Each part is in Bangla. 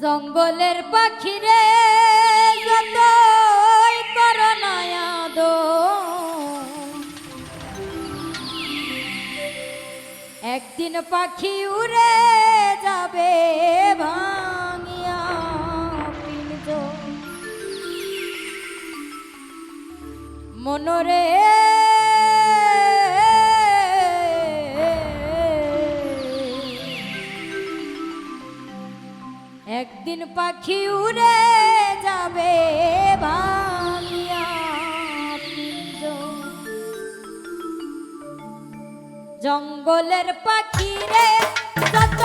জঙ্গলের পাখিরে যতই করণায়াদ একদিন পাখি উড়ে যাবে ভাঙিয়া মনোরে মনরে একদিন পাখি উড়ে যাবে ভাঙিয়া জঙ্গলের পাখি রে যত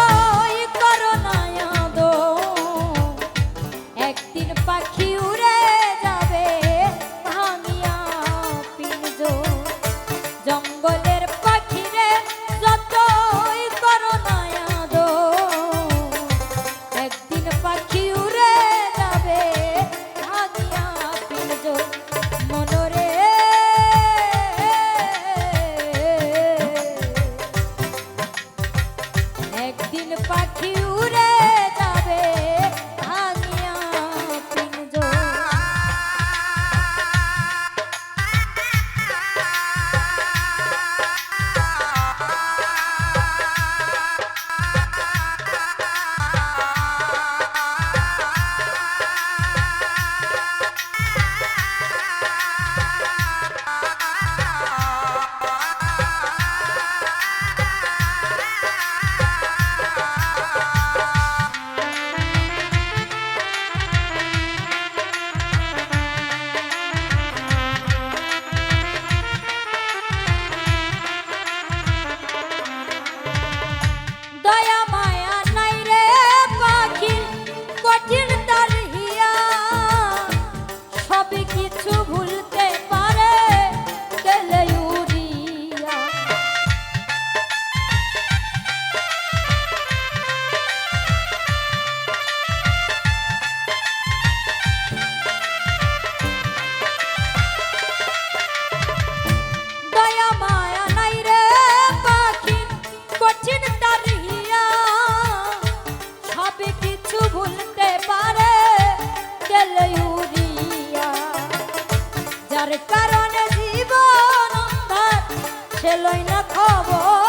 ভব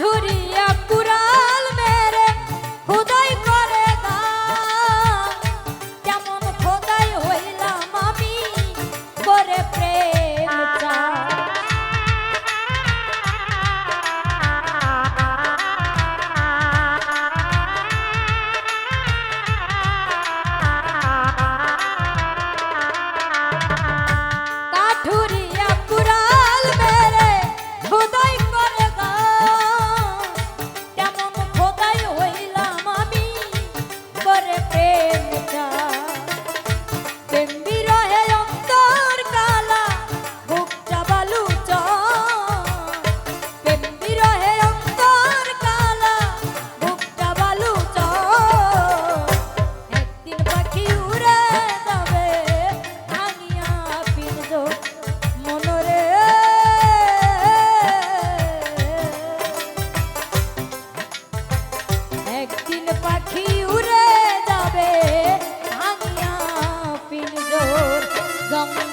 Hoodie.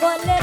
বলে